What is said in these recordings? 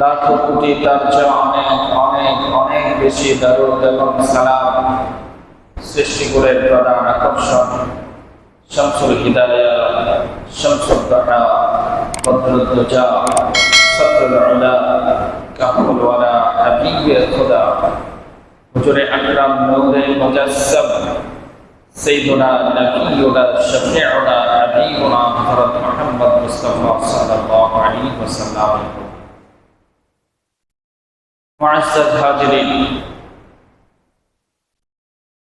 লাখো কোটি তার চেয়ে অনেক অনেক অনেক বেশি দারুদ এবং সালাম সৃষ্টি করে প্রধান আকর্ষণ শামসুল হিদায়া, শামসুল কাটা বদরুদ্দোজা সত্রুল আলা কাহুল ওয়ালা হাবিবে খোদা। হুজুরে আকরাম নূরে মুজাসসাম সাইয়্যিদুনা নবিয়ুনা শাফিউনা হাবিবুনা হযরত মুহাম্মদ মুস্তাফা সাল্লাল্লাহু আলাইহি ওয়াসাল্লাম।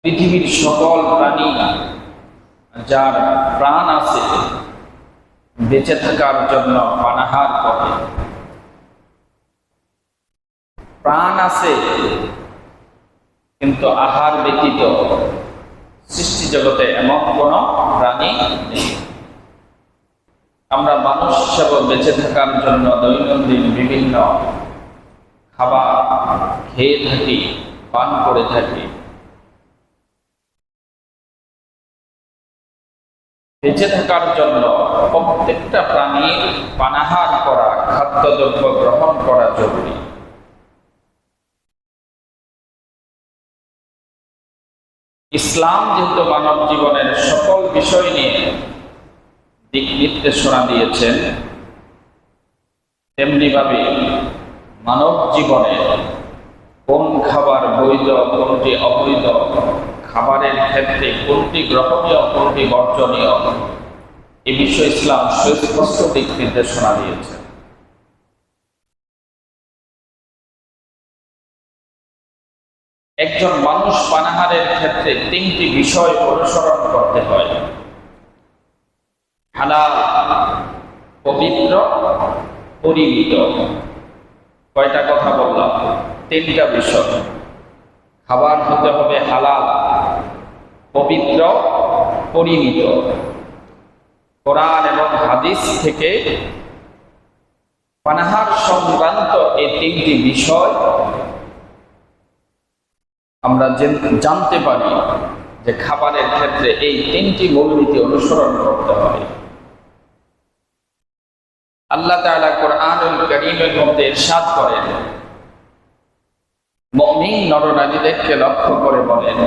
পৃথিবীর সকল প্রাণী যার প্রাণ আছে, বেঁচে থাকার জন্য পানাহার করে। প্রাণ আছে, কিন্তু আহার ব্যতীত সৃষ্টি জগতে এমন কোন প্রাণী নেই। আমরা মানুষ হিসাবে বেঁচে থাকার জন্য দৈনন্দিন বিভিন্ন খাবার খেয়ে থাকি, পান করে থাকি। বেঁচে থাকার জন্য প্রত্যেকটা প্রাণীর পানাহার করা, খাদ্যদ্রব্য গ্রহণ করা জরুরি। ইসলাম যেহেতু মানব জীবনের সকল বিষয় নিয়ে দিক নির্দেশনা দিয়েছেন তেমনি ভাবে মানব জীবনে কোন খাবার বৈধ, কোনটি অবৈধ, খাবারের ক্ষেত্রে কোনটি গ্রহণীয়, কোনটি বর্জনীয়, এ বিষয়ে ইসলাম সুস্পষ্ট দিক নির্দেশনা দিয়েছে। একজন মানুষ পানাহারের ক্ষেত্রে তিনটি বিষয় অনুসরণ করতে হয়। হালাল, পবিত্র, পরিমিত। কয়টা কথা বললাম? তিনটা বিষয়। খাবার হতে হবে হালাল, পবিত্র, পরিমিত। কোরআন এবং হাদিস থেকে পানাহার সংক্রান্ত এই তিনটি বিষয় আমরা জানতে পারি যে খাবারের ক্ষেত্রে এই তিনটি মূলনীতি অনুসরণ করতে হবে। আল্লাহ তাআলা কোরআনুল করিমের মধ্যে সাত করেন। মমিন নরনারীদেরকে লক্ষ্য করে বলেন,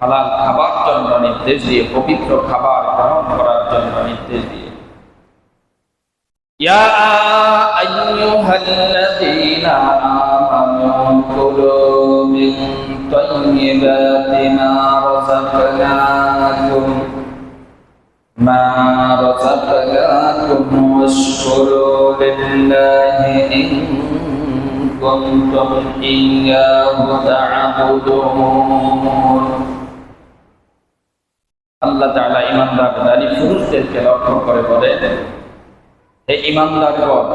হালাল খাবার জন্য নির্দেশ দিয়ে, পবিত্র খাবার গ্রহণ করার জন্য নির্দেশ দিয়ে। হে ما رزقناكم واشكروا لله إن كنتم إياه تعبدون আল্লাহ তাআলা ইমানদার নারী পুরুষদেরকে লক্ষ্য করে বলেন হে ইমানদারগণ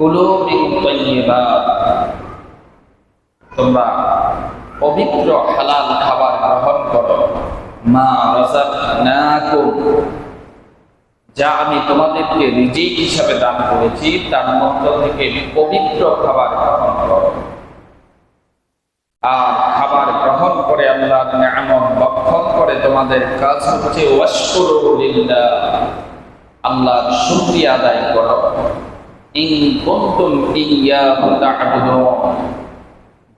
কুলু মিন তাইয়্যিবাত তোমরা পবিত্র হালাল খাবার গ্রহণ করো যা আমি তোমাদেরকে হিসাবে দান করেছি, তার মধ্য থেকে পবিত্র খাবার গ্রহণ আর খাবার গ্রহণ করে ভক্ষণ করে তোমাদের কাজ হচ্ছে আদায়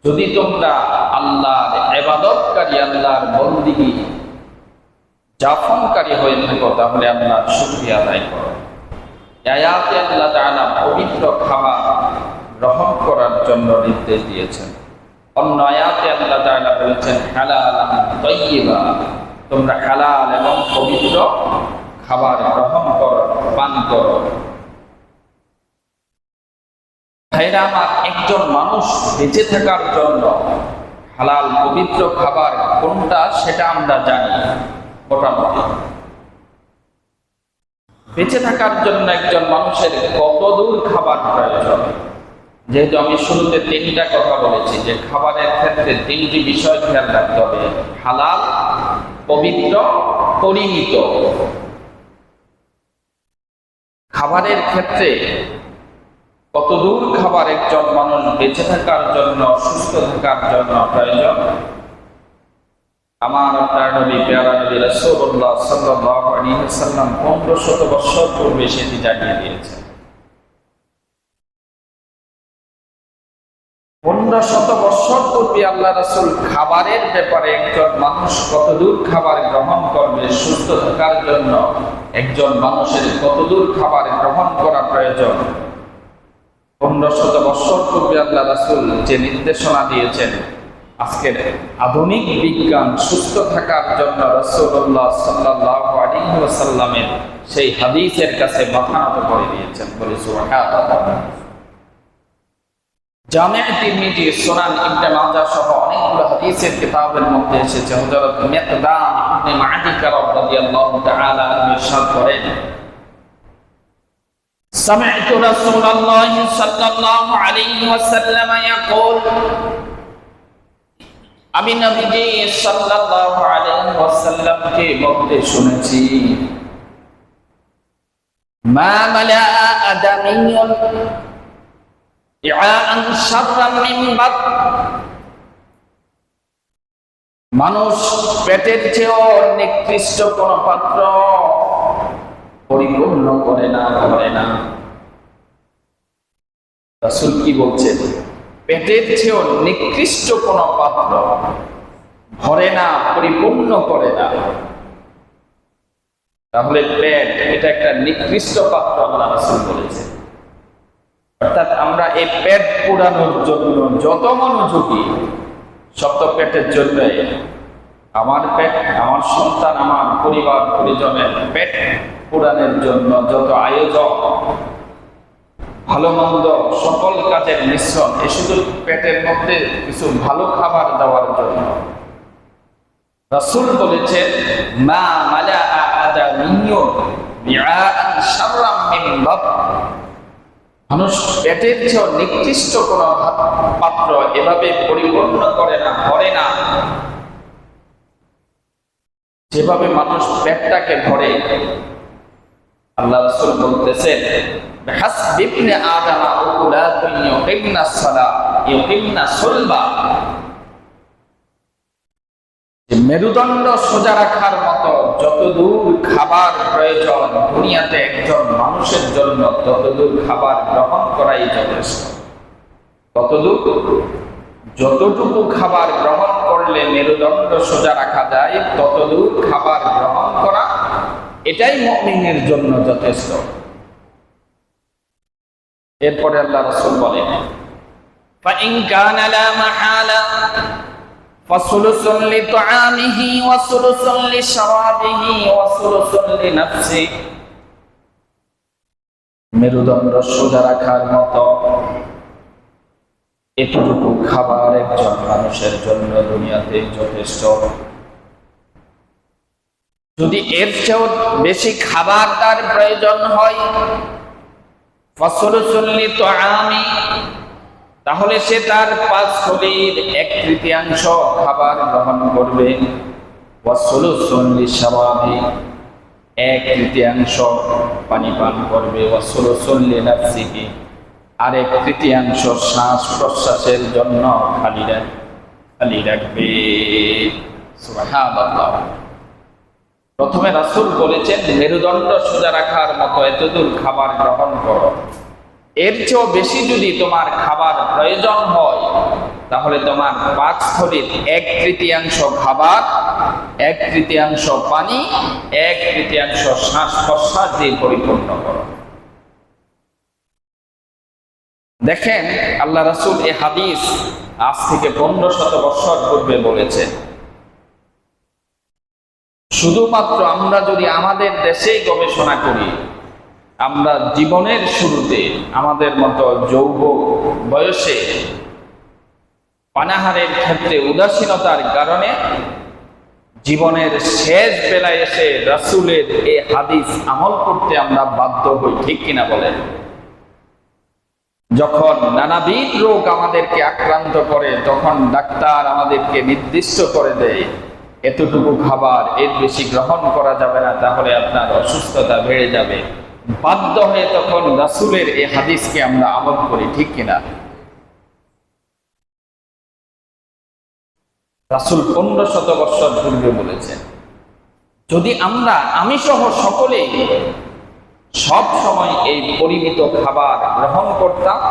যদি তোমরা আল্লাহর ইবাদতকারী, আল্লাহর বন্দিগি যাপনকারী হয়ে থাকো, তাহলে আল্লাহর শুকরিয়া আদায় করো। আয়াতে আল্লাহ তাআলা পবিত্র খাবার গ্রহণ করার জন্য নির্দেশ দিয়েছেন। অন্য আয়াতে আল্লাহ তাআলা বলেছেন, হালালান তাইয়্যিবা তোমরা হালাল এবং পবিত্র খাবার গ্রহণ করো, পান করো। আমার একজন মানুষ বেঁচে থাকার জন্য হালাল পবিত্র খাবার কোনটা সেটা আমরা জানি। মোটামুটি। বেঁচে থাকার জন্য একজন মানুষের কত দূর খাবার প্রয়োজন? যেহেতু আমি শুরুতে তিনটা কথা বলেছি যে খাবারের ক্ষেত্রে তিনটি বিষয় খেয়াল রাখতে হবে। হালাল, পবিত্র, পরিমিত। খাবারের ক্ষেত্রে কতদূর খাবার একজন মানুষ বেঁচে থাকার জন্য, সুস্থ থাকার জন্য প্রয়োজন? আমার ওয়াসাল্লাম 1500 বছর পূর্বে পনেরো শত বৎসর খাবারের ব্যাপারে একজন মানুষ কতদূর খাবার গ্রহণ করবে, সুস্থ থাকার জন্য একজন মানুষের কতদূর খাবার গ্রহণ করা প্রয়োজন? পনেরো শত বৎসর পূর্বে আল্লাহ রাসুল যে নির্দেশনা দিয়েছেন আজকের আধুনিক বিজ্ঞান সুস্থ থাকার জন্য রসুল্লাহ সাল্লাহ আলী ওয়াসাল্লামের সেই হাদিসের কাছে মাথা নত করে দিয়েছেন বলে সুবহানাল্লাহ জামে তিরমিজি সুনান ইবনে মাজাহ সহ অনেকগুলো হাদিসের কিতাবের মধ্যে এসেছে হযরত মিকদাম ইবনে মা'দিকা রাদিয়াল্লাহু তাআলা আনহু ইরশাদ করেন سمعت رسول الله صلى الله عليه وسلم يقول আমি নবীজি সাল্লাল্লাহু আলাইহি ওয়াসাল্লামকে বলতে শুনেছি। মা মালা আদামিয়ুন ইআআন শাররাম মিন বাত। মানুষ পেটের চেয়েও নিকৃষ্ট কোন পাত্র পরিপূর্ণ করে না করে না। রাসূল কি বলছেন? পেটের চেয়েও নিকৃষ্ট কোন পাত্র। ভরে না, পরিপূর্ণ করে না। তাহলে পেট এটা একটা নিকৃষ্ট পাত্র আল্লাহ রাসূল বলেছে অর্থাৎ আমরা এই পেট পুরানোর জন্য যত মনোযোগী, সপ্ত পেটের জন্য আমার পেট, আমার সন্তান, আমার পরিবার, পরিজনের পেট পুরানের জন্য যত আয়োজন ভালো মন্দ সকল কাজের মিশ্রণ এ শুধু পেটের মধ্যে কিছু ভালো খাবার দেওয়ার জন্য। রাসূল বলেছেন, মা মালা বাত মানুষ পেটের চেয়েও নিকৃষ্ট কোন পাত্র এভাবে পরিপূর্ণ করে না, ভরে না। যেভাবে মানুষ পেটটাকে ভরে, আল্লাহ রাসূল বলতেছেন মেরুদণ্ড সোজা রাখার মতো যতদূর খাবার প্রয়োজন, দুনিয়াতে একজন মানুষের জন্য ততদূর খাবার গ্রহণ করাই যথেষ্ট। ততদূর যতটুকু খাবার গ্রহণ করলে মেরুদণ্ড সোজা রাখা যায়, ততদূর খাবার গ্রহণ করা এটাই মমিনের জন্য যথেষ্ট। এরপরে আল্লাহ রসুল বলেন فإن كان لا محالة فثلث لطعامه وثلث لشرابه وثلث لنفسه মেরুদণ্ড সোজা রাখার মতো এতটুকু খাবার একজন মানুষের জন্য দুনিয়াতে যথেষ্ট যদি এর চেয়েও বেশি খাবার তার প্রয়োজন হয় ফসলসল্লি তো আমি তাহলে সে তার পাঁচ ফলির এক তৃতীয়াংশ খাবার গ্রহণ করবে। এক তৃতীয়াংশ পানি পান করবে। আর এক তৃতীয়াংশ শ্বাস প্রশ্বাসের জন্য খালি রাখ খালি রাখবে। প্রথমে রাসূল বলেছেন, মেরুদণ্ড সোজা রাখার মতো এতদূর খাবার গ্রহণ করো। এর চেয়েও বেশি যদি তোমার খাবার প্রয়োজন হয়, তাহলে তোমার পাঁচ স্থলীর এক তৃতীয়াংশ খাবার, এক তৃতীয়াংশ পানি, এক তৃতীয়াংশ শ্বাস প্রশ্বাস দিয়ে পরিপূর্ণ করো। দেখেন, আল্লাহ রাসূল এ হাদিস আজ থেকে পনেরো শত বৎসর পূর্বে বলেছেন। শুধুমাত্র আমরা যদি আমাদের দেশেই গবেষণা করি, আমরা জীবনের শুরুতে আমাদের মতো যৌব বয়সে পানাহারের ক্ষেত্রে উদাসীনতার কারণে জীবনের শেষ বেলায় এসে রাসুলের এই হাদিস আমল করতে আমরা বাধ্য হই, ঠিক কিনা বলেন? যখন নানাবিধ রোগ আমাদেরকে আক্রান্ত করে, তখন ডাক্তার আমাদেরকে নির্দিষ্ট করে দেয় এতটুকু খাবার এর বেশি গ্রহণ করা যাবে না, তাহলে আপনার অসুস্থতা বেড়ে যাবে। বাধ্য হয়ে তখন রাসুলের এই হাদিসকে আমরা আমল করি, ঠিক কিনা? রাসুল পনেরো শত বৎসর পূর্বে বলেছেন, যদি আমরা, আমি সহ সকলে সব সময় এই পরিমিত খাবার গ্রহণ করতাম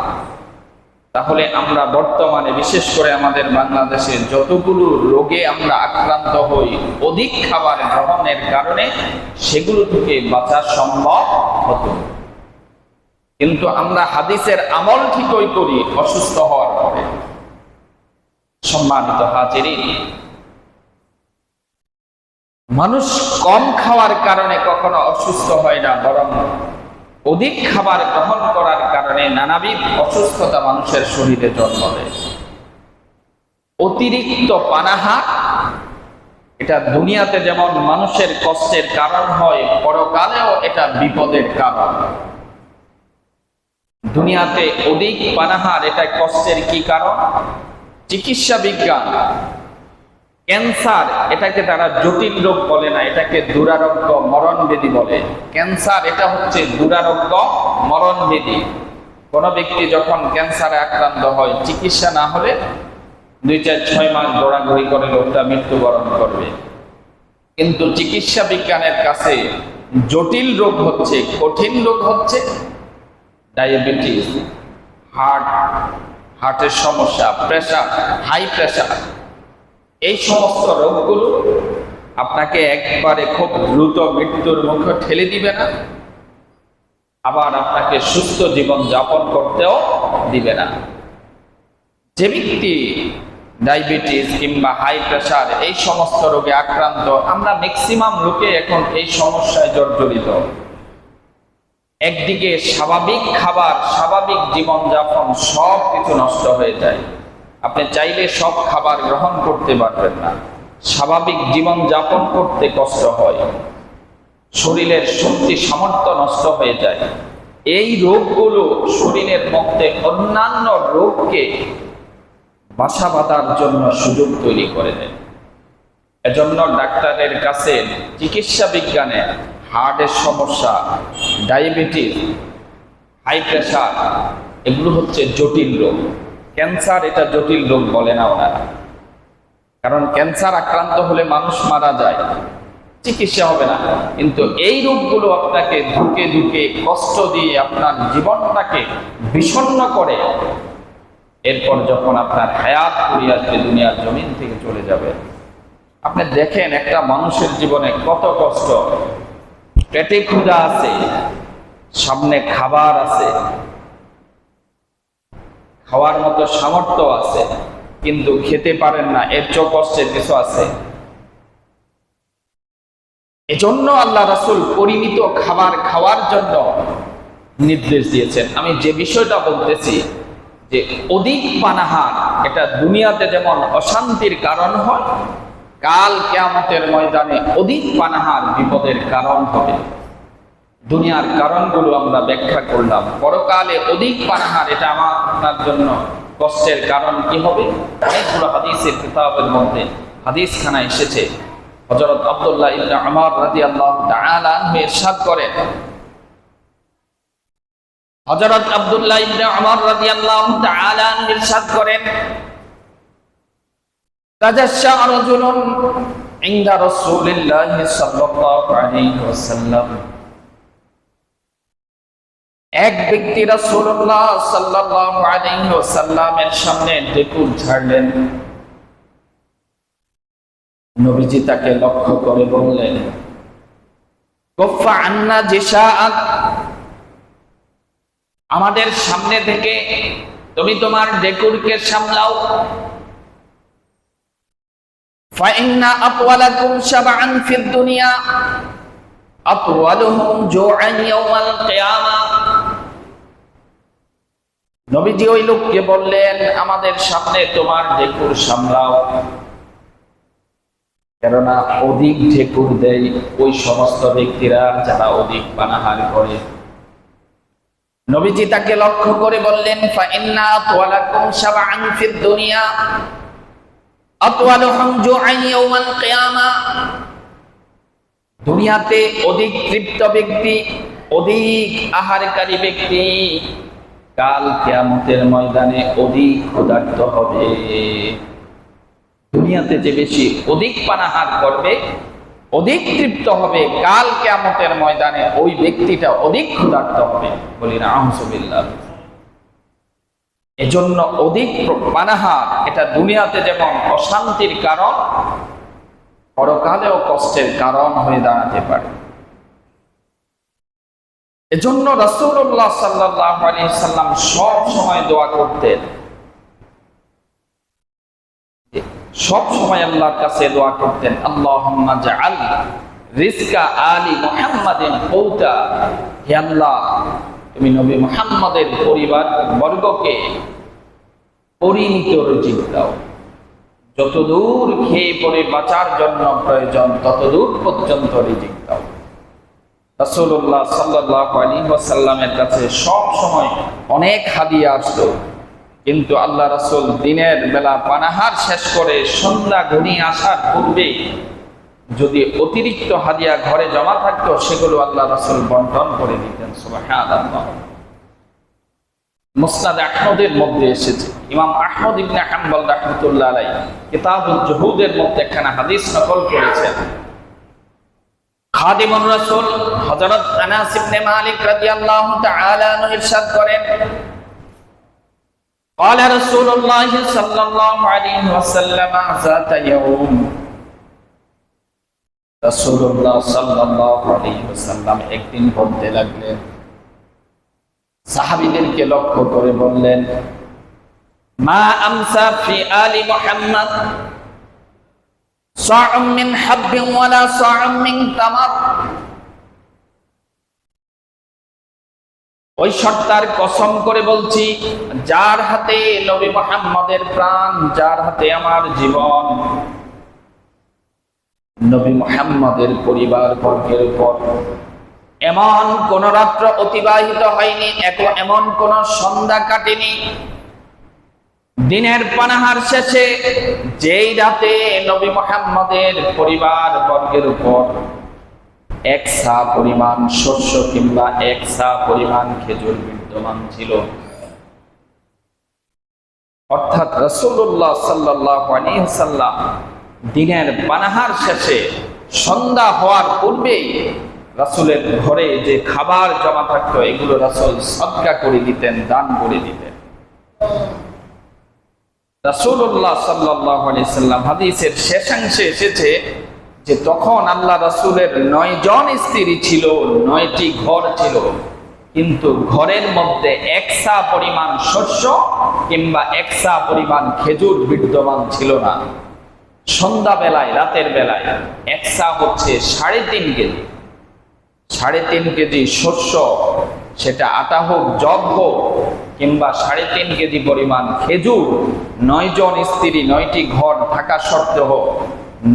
তাহলে আমরা বর্তমানে, বিশেষ করে আমাদের বাংলাদেশে যতগুলো রোগে আমরা আক্রান্ত হই, অধিক খাবার গ্রহণের কারণে সেগুলো থেকে বাঁচা সম্ভব হতো। কিন্তু আমরা হাদিসের আমল ঠিকই করি, অসুস্থ হওয়ার পরে। সম্মানিত হাজিরিন, মানুষ কম খাওয়ার কারণে কখনো অসুস্থ হয় না, বরং অধিক খাবার গ্রহণ করার কারণে নানাবিধ অসুস্থতা মানুষের শরীরে জন্ম দেয়। অতিরিক্ত পানাহার এটা দুনিয়াতে যেমন মানুষের কষ্টের কারণ হয়, পরকালেও এটা বিপদের কারণ। দুনিয়াতে অধিক পানাহার এটা কষ্টের কি কারণ? চিকিৎসা বিজ্ঞান। ক্যান্সার এটাকে তারা জটিল রোগ বলে না, এটাকে দুরারোগ্য মরণবেদী বলে। ক্যান্সার এটা হচ্ছে দুরারোগ্য মরণবেদী কোন ব্যক্তি যখন ক্যান্সারে আক্রান্ত হয়, চিকিৎসা না হলে দুই চার ছয় মাস দৌড়াঘড়ি করে লোকটা মৃত্যুবরণ করবে। কিন্তু চিকিৎসা বিজ্ঞানের কাছে জটিল রোগ হচ্ছে, কঠিন রোগ হচ্ছে ডায়াবেটিস, হার্ট, হার্টের সমস্যা, প্রেশার, হাই প্রেশার। এই সমস্ত রোগগুলো আপনাকে একবারে খুব দ্রুত মৃত্যুর মুখে ঠেলে দিবে না, আবার আপনাকে সুস্থ জীবন যাপন করতেও দিবে না। যে ব্যক্তি ডায়াবেটিস কিংবা হাই প্রেশার, এই সমস্ত রোগে আক্রান্ত, আমরা ম্যাক্সিমাম লোকে এখন এই সমস্যায় জর্জরিত। একদিকে স্বাভাবিক খাবার, স্বাভাবিক জীবনযাপন সব কিছু নষ্ট হয়ে যায়। আপনি চাইলে সব খাবার গ্রহণ করতে পারবেন না। স্বাভাবিক জীবন যাপন করতে কষ্ট হয়। শরীরের শক্তি, সামর্থ্য নষ্ট হয়ে যায়। এই রোগগুলো শরীরের মধ্যে অন্যান্য রোগকে বাসা বাঁধার জন্য সুযোগ তৈরি করে দেয়। এজন্য ডাক্তারের কাছে চিকিৎসা বিজ্ঞানে হার্টের সমস্যা, ডায়াবেটিস, হাই প্রেশার, এগুলো হচ্ছে জটিল রোগ। ক্যান্সার এটা জটিল রোগ বলে না ওনারা। কারণ ক্যান্সার আক্রান্ত হলে মানুষ মারা যায়, চিকিৎসা হবে না। কিন্তু এই রোগগুলো আপনাকে ধুকে ধুকে কষ্ট দিয়ে আপনার জীবনটাকে বিষণ্ণ করে। এরপর যখন আপনার হায়াত ফুরিয়ে আসবে, দুনিয়ার জমিন থেকে চলে যাবে। আপনি দেখেন একটা মানুষের জীবনে কত কষ্ট। পেটে ক্ষুধা আছে, সামনে খাবার আছে খাওয়ার মতো সামর্থ্য আছে, কিন্তু খেতে পারেন না, এর চোখ কষ্টের কিছু আছে। এজন্য আল্লাহ রাসুল পরিমিত খাবার খাওয়ার জন্য নির্দেশ দিয়েছেন। আমি যে বিষয়টা বলতেছি, যে অধিক পানাহার এটা দুনিয়াতে যেমন অশান্তির কারণ হয়, কাল কেয়ামতের ময়দানে অধিক পানাহার বিপদের কারণ হবে। দুনিয়ার কারণগুলো আমরা ব্যাখ্যা করলাম। পরকালে অধিক পানাহার এটা আমার আপনার জন্য কষ্টের কারণ কি হবে? অনেকগুলো হাদিসের কিতাবের মধ্যে হাদিস খানা এসেছে। হযরত আব্দুল্লাহ ইবনে উমর রাদিয়াল্লাহু তাআলা আনহু ইরশাদ করেন। হযরত আব্দুল্লাহ ইবনে উমর রাদিয়াল্লাহু তাআলা ইরশাদ করেন, তাজাশা রাজুলুন ইনদা রাসূলিল্লাহি সাল্লাল্লাহু আলাইহি ওয়াসাল্লাম। এক ব্যক্তি রাসূলুল্লাহ সাল্লাল্লাহু আলাইহি ওয়াসাল্লামের সামনে ঢেকুর ঝাড়লেন। নবীজি তাকে লক্ষ্য করে বললেন কফা আন্না জিশাআত আমাদের সামনে থেকে তুমি তোমার ডেকুরকে সামলাও। ফাইন্না আপওয়ালাকুম সাবআন ফিদ দুনিয়া, আতওয়ালুহুম জুআন ইয়াওমাল কিয়ামা। নবীজি ওই লোককে বললেন, আমাদের সামনে তোমার ঢেকুর সামলাও। কেননা অধিক ঢেকুর দেয় ওই সমস্ত ব্যক্তিরা যারা অধিক পানাহার করে। নবীজি তাকে লক্ষ্য করে বললেন দুনিয়াতে অধিক তৃপ্ত ব্যক্তি, অধিক আহারকারী ব্যক্তি কাল কেয়ামতের ময়দানে অধিক ক্ষুধার্ত হবে। দুনিয়াতে যে বেশি অধিক পানাহার করবে, অধিক তৃপ্ত হবে, কাল কেয়ামতের ময়দানে ওই ব্যক্তিটা অধিক ক্ষুধার্ত হবে বলি না এজন্য অধিক পানাহার, এটা দুনিয়াতে যেমন অশান্তির কারণ, পরকালেও কষ্টের কারণ হয়ে দাঁড়াতে পারে। এজন্য রসুল্লাহ সাল্লাহ আলী সাল্লাম সব সময় দোয়া করতেন। সব সময় আল্লাহর কাছে দোয়া করতেন, আল্লাহুম্মা জাআল রিজকা আলি মুহাম্মাদিন হে আল্লাহ, তুমি নবী মুহাম্মাদের পরিবার, বর্গকে পরিণীত রিজিক দাও। যতদূর খেয়ে পরে বাঁচার জন্য প্রয়োজন, ততদূর পর্যন্ত রিজিক দাও। রাসূলুল্লাহ সাল্লাল্লাহু আলাইহি ওয়াসাল্লামের কাছে সব সময় অনেক হাদিয়া আসলো। কিন্তু আল্লাহ রাসূল দিনের বেলা পানাহার শেষ করে সন্ধ্যা ঘনিয়ে আসার পূর্বে যদি অতিরিক্ত হাদিয়া ঘরে জমা থাকতো, সেগুলো আল্লাহ রাসূল বন্টন করে দিতেন মুসনাদ আহমদের মধ্যে এসেছে। ইমাম আহমদ ইবনে হাম্বল রাহমাতুল্লাহ আলাইহি কিতাবুল জুহুদের মধ্যে একখানা হাদিস নকল করেছেন। খাদিমুর রাসূল হযরত আনাস ইবনে মালিক রাদিয়াল্লাহু তাআলা আনহু ইরশাদ করেন قال رسول الله صلى الله عليه وسلم ذات يوم রাসূলুল্লাহ সাল্লাল্লাহু আলাইহি ওয়াসাল্লাম একদিন বলতে লাগলেন সাহাবীদেরকে লক্ষ্য করে বললেন মা আমসা ফি আলি মুহাম্মদ ওই সত্তার কসম করে বলছি, যার হাতে নবী মোহাম্মদের প্রাণ, যার হাতে আমার জীবন, নবী মোহাম্মদের পরিবার বর্গের এমন কোন রাত্র অতিবাহিত হয়নি এমন কোন সন্ধ্যা কাটেনি দিনের পানাহার শেষে যেই রাতে নবী মোহাম্মদের পরিবার বর্গের উপর এক সা পরিমাণ শস্য কিংবা এক সা পরিমাণ খেজুর বিদ্যমান ছিল, অর্থাৎ রসুল্লাহ সাল্লাহ দিনের পানাহার শেষে সন্ধ্যা হওয়ার পূর্বেই রাসুলের ঘরে যে খাবার জমা থাকতো, এগুলো রাসুল সদকা করে দিতেন, দান করে দিতেন। রাসুল্লাহ সাল্লাহ সাল্লাম হাদিসের শেষাংশে এসেছে যে তখন আল্লাহ রাসুলের নয় জন স্ত্রী ছিল, নয়টি ঘর ছিল। কিন্তু ঘরের মধ্যে একসা পরিমাণ শস্য কিংবা একসা পরিমাণ খেজুর বিদ্যমান ছিল না। সন্ধ্যা বেলায় রাতের বেলায় একসা হচ্ছে সাড়ে তিন কেজি। সাড়ে তিন কেজি শস্য, সেটা আটা হোক জব হোক কিংবা সাড়ে তিন কেজি পরিমাণ খেজুর, নয় জন স্ত্রী, নয়টি ঘর থাকা সত্ত্বেও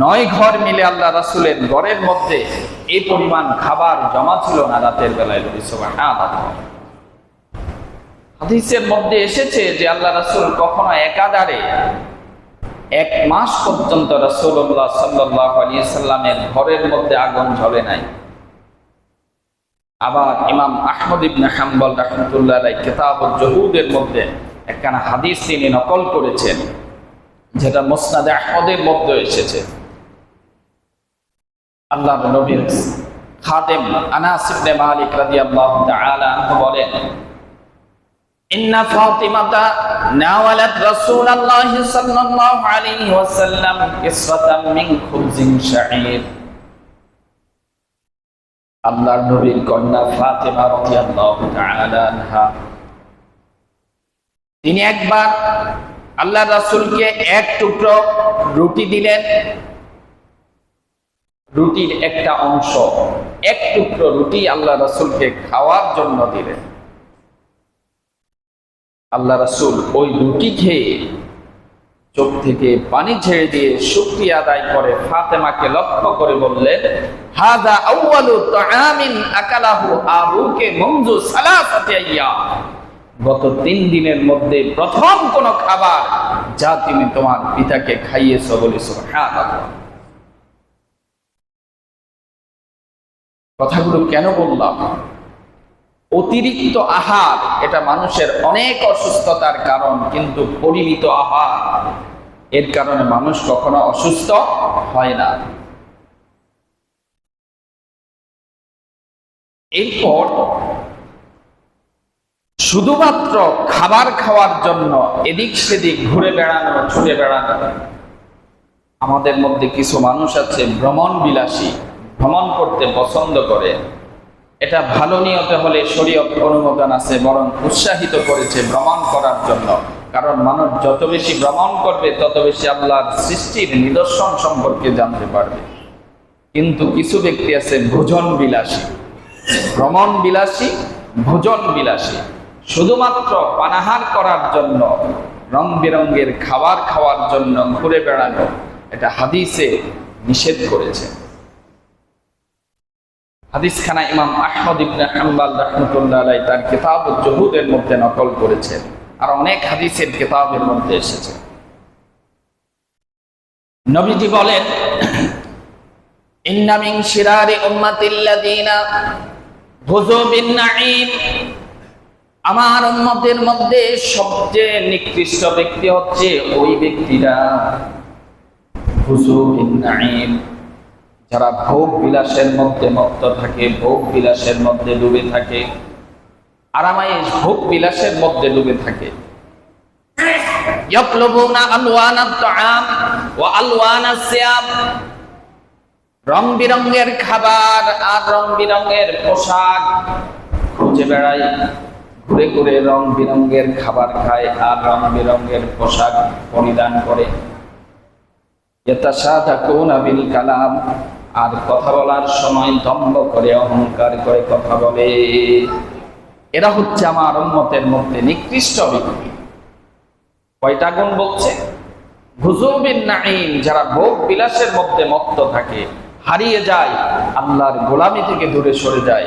নয় ঘর মিলে আল্লাহ রাসুলের ঘরের মধ্যে এই পরিমাণ খাবার জমা ছিল না রাতের বেলায় হাদিসের মধ্যে এসেছে যে আল্লাহ রাসুল কখনো একাধারে এক মাস পর্যন্ত রাসুল্লাহ সাল্লাহ আলিয়া সাল্লামের ঘরের মধ্যে আগুন জ্বলে নাই। আবার ইমাম আহমদ ইবনে হাম্বল রাহমাতুল্লাহ আলাই কিতাব জহুদের মধ্যে একখানা হাদিস তিনি নকল করেছেন, যেটা মোসনাদে আহমদের মধ্যে এসেছে। আল্লাহ নবীর খাদেম আনাস ইবনে মালিক রাদিয়াল্লাহু তাআলা আনহু বলেন, ইন্না ফাতিমাতা নাওয়ালাত রাসূলুল্লাহ সাল্লাল্লাহু আলাইহি ওয়াসাল্লাম কিসরাতাম মিন খুবজিন শাঈর আল্লাহর নবীর কন্যা ফাতেমা তাআলা আনহা। তিনি একবার আল্লাহ রাসূলকে এক টুকরো রুটি দিলেন। রুটির একটা অংশ, এক টুকরো রুটি আল্লাহ রাসূলকে খাওয়ার জন্য দিলেন। আল্লাহ রাসূল ওই রুটি খেয়ে চোখ থেকে পানি ছেড়ে দিয়ে শুকরিয়া আদায় করে ফাতেমাকে লক্ষ্য করে বললেন গত তিন দিনের মধ্যে প্রথম কোন খাবার যা তুমি তোমার পিতাকে খাইয়েছো বলে সুবহানাল্লাহ। কথাগুলো কেন বললাম? অতিরিক্ত আহার, এটা মানুষের অনেক অসুস্থতার কারণ, কিন্তু পরিমিত আহার, এর কারণে মানুষ কখনো অসুস্থ হয় না। এরপর, শুধুমাত্র খাবার খাওয়ার জন্য এদিক সেদিক ঘুরে বেড়ানো, ছুটে বেড়ানো। আমাদের মধ্যে কিছু মানুষ আছে ভ্রমণ বিলাসী ভ্রমণ করতে পছন্দ করে। এটা ভালো নিয়তে হলে শরীয়ত অনুমোদন আছে, বরং উৎসাহিত করেছে ভ্রমণ করার জন্য। কারণ মানুষ যত বেশি ভ্রমণ করবে, তত বেশি আল্লাহর সৃষ্টির নিদর্শন সম্পর্কে জানতে পারবে। কিন্তু কিছু ব্যক্তি আছে ভোজন বিলাসী। ভ্রমণ বিলাসী, ভোজন বিলাসী। শুধুমাত্র পানাহার করার জন্য রং বেরঙ্গের খাবার খাওয়ার জন্য ঘুরে বেড়ানো, এটা হাদিসে নিষেধ করেছে। হাদিসখানা ইমাম আহমদ ইবনে হাম্বাল রহমতুল্লাহ তার কিতাব জহুদের মধ্যে নকল করেছেন। আর অনেক হাদিসের কিতাবের মধ্যে এসেছে। নবীজি বলেন, ইন্না মিন শিরারি উম্মাতিল্লাযিনা ভুজু বিন নাঈম। আমার উম্মতের মধ্যে সবচেয়ে নিকৃষ্ট ব্যক্তি হচ্ছে ওই ব্যক্তিরা ভুজু বিন নাঈম। যারা ভোগ বিলাসের মধ্যে মত্ত থাকে, ভোগ বিলাসের মধ্যে ডুবে থাকে, আরামায়েশ ভোগ বিলাসের মধ্যে ডুবে থাকে। রং বিরঙ্গের খাবার আর রং বিরঙ্গের পোশাক খুঁজে বেড়ায় ঘুরে ঘুরে রং বিরঙ্গের খাবার খায় আর রং বিরঙ্গের পোশাক পরিধান করে। কালাম। আর কথা বলার সময় দম্ভ করে, অহংকার করে কথা বলে। এরা হচ্ছে আমার মতের মধ্যে নিকৃষ্ট ব্যক্তি। কয়টা গুণ বলছে? যারা ভোগ বিলাসের মধ্যে মত্ত থাকে, হারিয়ে যায়, আল্লাহর গোলামি থেকে দূরে সরে যায়।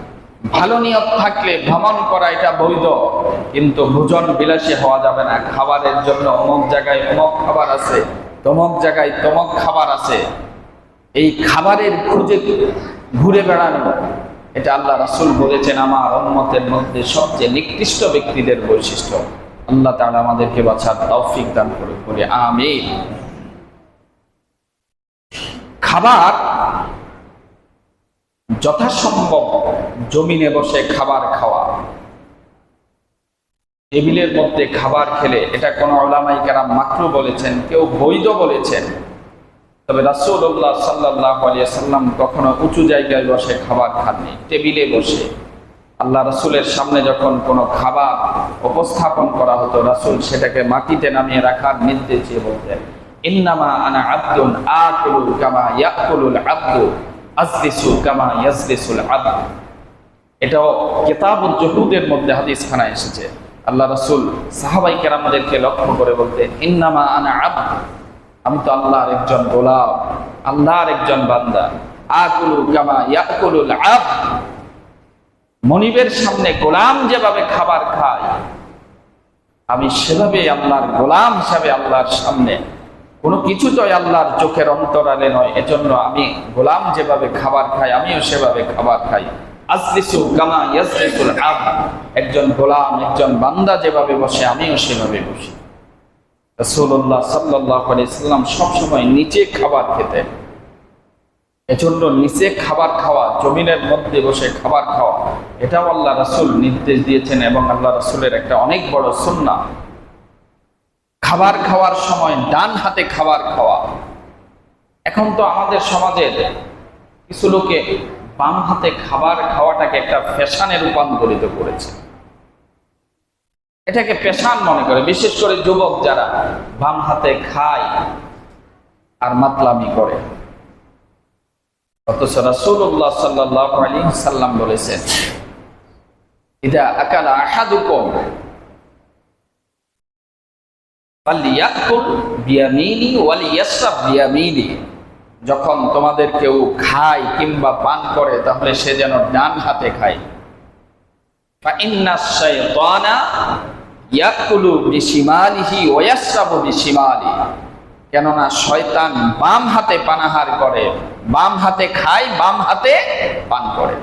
ভালো নিয়ত থাকলে ভ্রমণ করা এটা বৈধ। কিন্তু ভোজন বিলাসী হওয়া যাবে না। খাবারের জন্য অমুক জায়গায় অমুক খাবার আছে, তমক জায়গায় তমক খাবার আছে। এই খাবারের খুঁজে ঘুরে বেড়ানো, এটা আল্লাহ রাসূল বলেছেন, আমার উম্মতের মধ্যে সবচেয়ে নিকৃষ্ট ব্যক্তিদের বৈশিষ্ট্য। আল্লাহ তাআলা আমাদেরকে বাঁচার তৌফিক দান করে বলে, আমিন। খাবার যথাসম্ভব জমিনে বসে খাবার খাওয়া। টেবিলের মধ্যে খাবার খেলে, এটা কোনো ওলামাই কারাম মাত্র বলেছেন, কেউ বৈধ বলেছেন। তবে রাসূলুল্লাহ সাল্লাল্লাহু আলাইহি সাল্লাম কখনো উঁচু জায়গায় বসে খাবার খাননি, টেবিলে বসে। আল্লাহ রাসূলের সামনে যখন কোনো খাবার উপস্থাপন করা হতো, রাসূল সেটাকে মাটিতে নামিয়ে রাখার নির্দেশ দিয়ে বলতেন, ইন্নামা আনা আব্দুন আকুলু কামা ইয়াকুলুল আব্দু। এটাও জহুদের মধ্যে হাদিস খানা এসেছে। আল্লাহ সাহাবাই কেরামদেরকে লক্ষ্য করে বলতে, ইন্নামা আনা আব্দ আমি তো আল্লাহর একজন গোলাম, আল্লাহর একজন বান্দা। আব মনিবের সামনে গোলাম যেভাবে খাবার খায়, আমি সেভাবে আল্লাহর গোলাম হিসাবে আল্লাহর সামনে কোনো কিছু তো আল্লাহর চোখের অন্তরালে নয়। এজন্য আমি গোলাম যেভাবে খাবার খাই, আমিও সেভাবে খাবার খাই। আজলিসু কামা ইয়াজলিসুল আব। একজন গোলাম, একজন বান্দা যেভাবে বসে, আমিও সেভাবে বসি। রাসূলুল্লাহ সাল্লাল্লাহু আলাইহি সাল্লাম সবসময় নিচে খাবার খেতেন। এজন্য নিচে খাবার খাওয়া, জমিনের মধ্যে বসে খাবার খাওয়া, এটাও আল্লাহ রাসূল নির্দেশ দিয়েছেন এবং আল্লাহ রাসূলের একটা অনেক বড় সুন্নাহ। খাবার খাওয়ার সময় ডান হাতে খাবার খাওয়া। এখন তো আমাদের সমাজের কিছু লোকে বাম হাতে খাবার খাওয়াটাকে একটা ফ্যাশানে রূপান্তরিত করেছে। এটাকে পেশান মনে করে, বিশেষ করে যুবক যারা বাম হাতে খায় আর মাতলামি করে। অথচ রাসূলুল্লাহ সাল্লাল্লাহু আলাইহি সাল্লাম বলেছেন, ইদা আকালা আহাদুকুম যখন তোমাদের কেউ খায় কিংবা পান করে, তাহলে সে যেন ডান হাতে খায়। কেননা শয়তান বাম হাতে পানাহার করে, বাম হাতে খায়, বাম হাতে পান করে।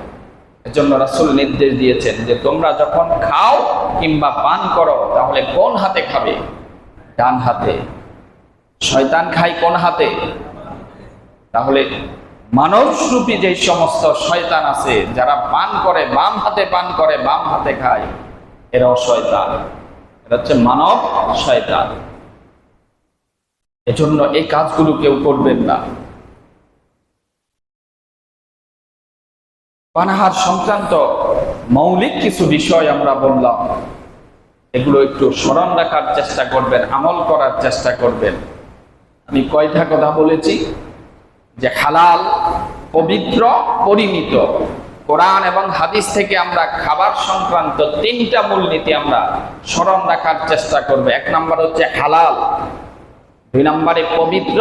জন্য রাসুল নির্দেশ দিয়েছেন যে তোমরা যখন খাও কিংবা পান করো, তাহলে কোন হাতে খাবে? ডান হাতে। শয়তান খায় কোন হাতে? তাহলে মানবরূপী যে সমস্ত শয়তান আছে, যারা পান করে, বাম হাতে পান করে, বাম হাতে খায়, এরাও শয়তান। এটা হচ্ছে মানব শয়তান। এজন্য এই কাজগুলো কেউ করবেন না। পানাহার সংক্রান্ত মৌলিক কিছু বিষয় আমরা বললাম। এগুলো একটু স্মরণ রাখার চেষ্টা করবেন, আমল করার চেষ্টা করবেন। আমি কয়টা কথা বলেছি? যে হালাল, পবিত্র, পরিমিত। কোরআন এবং হাদিস থেকে আমরা খাবার সংক্রান্ত তিনটা মূলনীতি আমরা স্মরণ রাখার চেষ্টা করব। এক নম্বর হচ্ছে হালাল, দুই নম্বরে পবিত্র,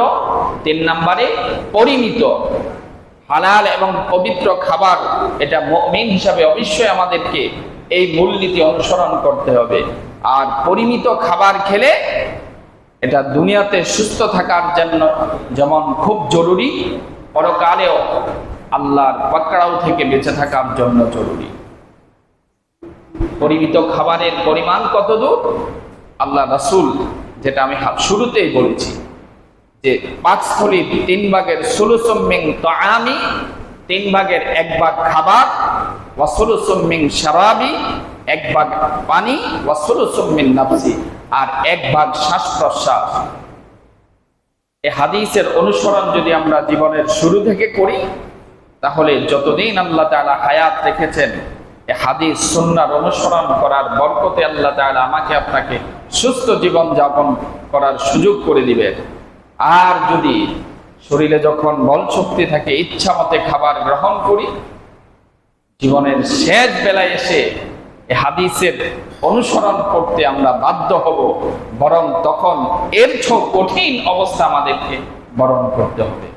তিন নম্বরে পরিমিত। হালাল এবং পবিত্র খাবার, এটা মমিন হিসাবে অবশ্যই আমাদেরকে এই মূলনীতি অনুসরণ করতে হবে। আর পরিমিত খাবার খেলে এটা দুনিয়াতে সুস্থ থাকার জন্য যেমন খুব জরুরি, পরকালেও আল্লাহর পাকড়াও থেকে বেঁচে থাকার জন্য জরুরি। পরিমিত খাবারের পরিমাণ কতদূর? আল্লাহ রাসুল যেটা আমি শুরুতেই বলেছি যে পাঁচ স্থলী তিন ভাগের সুলুসম্মিং তাআমি, তিন ভাগের এক ভাগ খাবার শারাবি, এক ভাগ পানি ওয়াসুলুসম্মিন নাফসি, আর এক ভাগ শ্বাস প্রশ্বাস হাদিসের অনুসরণ যদি আমরা জীবনের শুরু থেকে করি, তাহলে যতদিন আল্লাহ তাআলা হায়াত রেখেছেন, এ হাদিস সুন্নার অনুসরণ করার বরকতে আল্লাহ তাআলা আমাকে আপনাকে সুস্থ জীবন যাপন করার সুযোগ করে দিবেন। আর যদি শরীরে যখন বল শক্তি থাকে ইচ্ছা মতে খাবার গ্রহণ করি জীবনের শেষ বেলায় এসে হাদিসের অনুসরণ করতে আমরা বাধ্য হব, বরং তখন এর ছ কঠিন অবস্থা আমাদেরকে বরণ করতে হবে।